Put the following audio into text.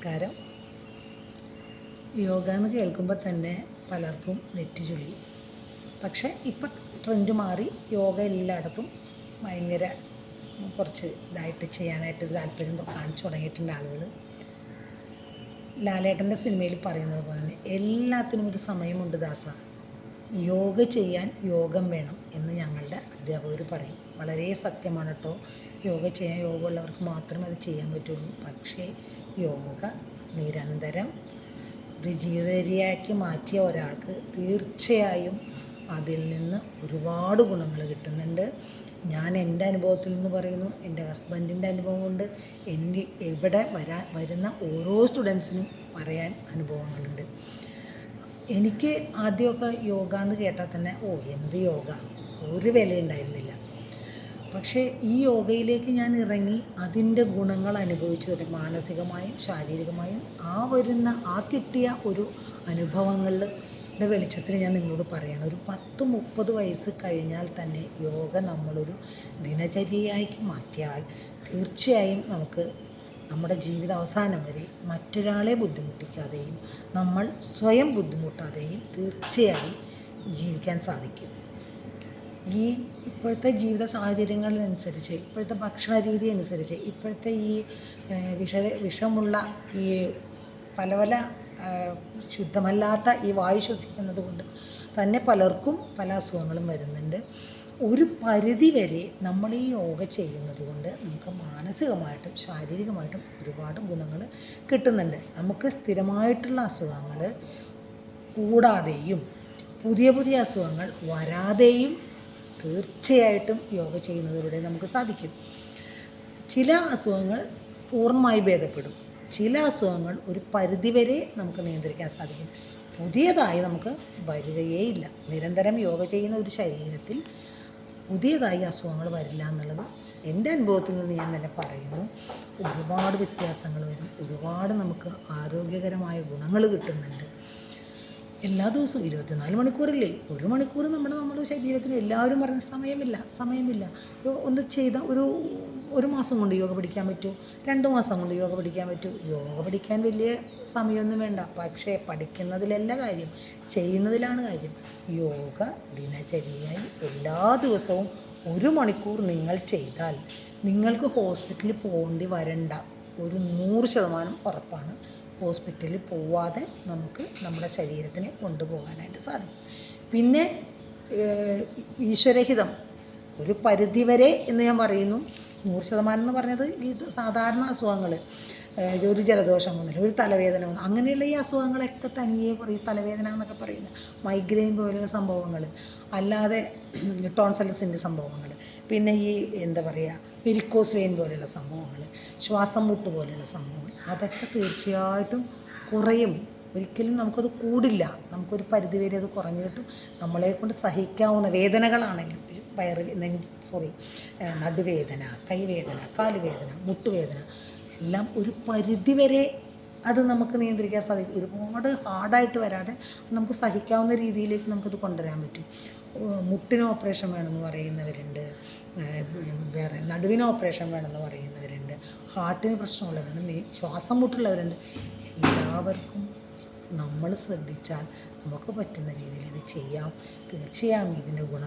നമസ്കാരം. യോഗ എന്ന് കേൾക്കുമ്പോൾ തന്നെ പലർക്കും നെറ്റി ചുളിയും പക്ഷേ ഇപ്പം ട്രെൻഡ് മാറി യോഗ എല്ലായിടത്തും ഭയങ്കര കുറച്ച് ഇതായിട്ട് ചെയ്യാനായിട്ട് താല്പര്യം കാണിച്ചു തുടങ്ങിയിട്ടുണ്ട് ആളുകൾ ലാലേട്ടന്റെ സിനിമയിൽ പറയുന്നത് പോലെ തന്നെ എല്ലാത്തിനും ഒരു സമയമുണ്ട് ദാസ. യോഗ ചെയ്യാൻ യോഗം വേണം എന്ന് ഞങ്ങളുടെ അധ്യാപകർ പറയും. വളരെ സത്യമാണ് കേട്ടോ യോഗ ചെയ്യാൻ യോഗമുള്ളവർക്ക് മാത്രമേ അത് ചെയ്യാൻ പറ്റുള്ളൂ. പക്ഷേ യോഗ നിരന്തരം ഒരു ജീവിതചര്യയാക്കി മാറ്റിയ ഒരാൾക്ക് തീർച്ചയായും അതിൽ നിന്ന് ഒരുപാട് ഗുണങ്ങൾ കിട്ടുന്നുണ്ട്. ഞാൻ എന്റെ അനുഭവത്തിൽ നിന്ന് പറയുന്നു എന്റെ ഹസ്ബൻഡിന്റെ അനുഭവം കൊണ്ട് എന്റെ ഇവിടെ വരാൻ വരുന്ന ഓരോ സ്റ്റുഡൻസിനും പറയാൻ അനുഭവങ്ങളുണ്ട്. എനിക്ക് ആദ്യമൊക്കെ യോഗ എന്ന് കേട്ടാൽ തന്നെ ഓ എന്ത് യോഗ? ഒരു വില ഉണ്ടായിരുന്നില്ല പക്ഷേ ഈ യോഗയിലേക്ക് ഞാൻ ഇറങ്ങി അതിന്റെ ഗുണങ്ങൾ അനുഭവിച്ചതിന് മാനസികമായും ശാരീരികമായും ആ വരുന്ന ആ കിട്ടിയ ഒരു അനുഭവങ്ങളുടെ വെളിച്ചത്തിൽ ഞാൻ നിങ്ങളോട് പറയണം. ഒരു പത്ത് മുപ്പത് വയസ്സ് കഴിഞ്ഞാൽ തന്നെ യോഗ നമ്മളൊരു ദിനചര്യയാക്കി മാറ്റിയാൽ തീർച്ചയായും നമുക്ക് നമ്മുടെ ജീവിത അവസാനം വരെ മറ്റൊരാളെ ബുദ്ധിമുട്ടിക്കാതെയും നമ്മൾ സ്വയം ബുദ്ധിമുട്ടാതെയും തീർച്ചയായും ജീവിക്കാൻ സാധിക്കും. ഈ ഇപ്പോഴത്തെ ജീവിത സാഹചര്യങ്ങളനുസരിച്ച് ഇപ്പോഴത്തെ ഭക്ഷണ രീതി അനുസരിച്ച് ഇപ്പോഴത്തെ ഈ വിഷ വിഷമുള്ള ഈ പല പല ശുദ്ധമല്ലാത്ത ഈ വായു ശ്വസിക്കുന്നത് കൊണ്ട് തന്നെ പലർക്കും പല അസുഖങ്ങളും വരുന്നുണ്ട്. ഒരു പരിധി വരെ നമ്മൾ ഈ യോഗ ചെയ്യുന്നത് കൊണ്ട് നമുക്ക് മാനസികമായിട്ടും ശാരീരികമായിട്ടും ഒരുപാട് ഗുണങ്ങൾ കിട്ടുന്നുണ്ട്. നമുക്ക് സ്ഥിരമായിട്ടുള്ള അസുഖങ്ങൾ കൂടാതെയും പുതിയ പുതിയ അസുഖങ്ങൾ വരാതെയും തീർച്ചയായിട്ടും യോഗ ചെയ്യുന്നതിലൂടെ നമുക്ക് സാധിക്കും. ചില അസുഖങ്ങൾ പൂർണമായി ഭേദപ്പെടും. ചില അസുഖങ്ങൾ ഒരു പരിധിവരെ നമുക്ക് നിയന്ത്രിക്കാൻ സാധിക്കും. പുതിയതായി നമുക്ക് വരികയേയില്ല. നിരന്തരം യോഗ ചെയ്യുന്ന ഒരു ശരീരത്തിൽ പുതിയതായി അസുഖങ്ങൾ വരില്ല എന്നുള്ളത് എന്റെ അനുഭവത്തിൽ നിന്ന് ഞാൻ തന്നെ പറയുന്നു. ഒരുപാട് വ്യത്യാസങ്ങൾ വരും. ഒരുപാട് നമുക്ക് ആരോഗ്യകരമായ ഗുണങ്ങൾ കിട്ടുന്നുണ്ട്. എല്ലാ ദിവസവും ഇരുപത്തിനാല് മണിക്കൂറില്ലേ? ഒരു മണിക്കൂർ നമ്മുടെ നമ്മുടെ ശരീരത്തിന് എല്ലാവരും പറഞ്ഞ സമയമില്ല സമയമില്ല. ഒന്ന് ചെയ്ത ഒരു ഒരു മാസം കൊണ്ട് യോഗ പഠിക്കാൻ പറ്റൂ രണ്ട് മാസം കൊണ്ട് യോഗ പഠിക്കാൻ പറ്റൂ. യോഗ പഠിക്കാൻ വലിയ സമയമൊന്നും വേണ്ട. പക്ഷേ പഠിക്കുന്നതിലല്ല കാര്യം ചെയ്യുന്നതിലാണ് കാര്യം. യോഗ ദിനചര്യയായി എല്ലാ ദിവസവും ഒരു മണിക്കൂർ നിങ്ങൾ ചെയ്താൽ നിങ്ങൾക്ക് ഹോസ്പിറ്റലിൽ പോകേണ്ടി വരണ്ട ഒരു നൂറ് ശതമാനം ഉറപ്പാണ്. ഹോസ്പിറ്റലിൽ പോവാതെ നമുക്ക് നമ്മുടെ ശരീരത്തിനെ കൊണ്ടുപോകാനായിട്ട് സാധിക്കും. പിന്നെ ഈശ്വരഹിതം. ഒരു പരിധിവരെ എന്ന് ഞാൻ പറയുന്നു. നൂറ് ശതമാനം എന്ന് പറഞ്ഞത് ഈ സാധാരണ അസുഖങ്ങൾ ഒരു ജലദോഷം വന്നില്ല ഒരു തലവേദന വന്നു അങ്ങനെയുള്ള ഈ അസുഖങ്ങളൊക്കെ തനിയെ പറയും തലവേദന എന്നൊക്കെ പറയുന്നത് മൈഗ്രെയിൻ പോലുള്ള സംഭവങ്ങൾ അല്ലാതെ ടോൺസലസിന്റെ സംഭവങ്ങൾ പിന്നെ ഈ എന്താ പറയുക വെരിക്കോസ് വെയിൻ പോലെയുള്ള സംഭവങ്ങൾ ശ്വാസം മുട്ട് പോലെയുള്ള സംഭവങ്ങൾ അതൊക്കെ തീർച്ചയായിട്ടും കുറയും. ഒരിക്കലും നമുക്കത് കൂടില്ല. നമുക്കൊരു പരിധി വരെ അത് കുറഞ്ഞു കിട്ടും. നമ്മളെ കൊണ്ട് സഹിക്കാവുന്ന വേദനകളാണെങ്കിലും വയറ് നെഞ്ച് സോറി നടുവേദന കൈവേദന കാലുവേദന മുട്ടുവേദന എല്ലാം ഒരു പരിധി വരെ അത് നമുക്ക് നിയന്ത്രിക്കാൻ സാധിക്കും. ഒരുപാട് ഹാർഡായിട്ട് വരാതെ നമുക്ക് സഹിക്കാവുന്ന രീതിയിലേക്ക് നമുക്കത് കൊണ്ടുവരാൻ പറ്റും. മുട്ടിന് ഓപ്പറേഷൻ വേണമെന്ന് പറയുന്നവരുണ്ട്. വേറെ നടുവിന് ഓപ്പറേഷൻ വേണമെന്ന് പറയുന്നവരുണ്ട്. ഹാർട്ടിന് പ്രശ്നമുള്ളവരുണ്ട്. ശ്വാസം മുട്ടുള്ളവരുണ്ട്. എല്ലാവർക്കും നമ്മൾ ശ്രദ്ധിച്ചാൽ നമുക്ക് പറ്റുന്ന രീതിയിൽ ഇത് ചെയ്യാം. തീർച്ചയായും ഇതിന്റെ ഗുണം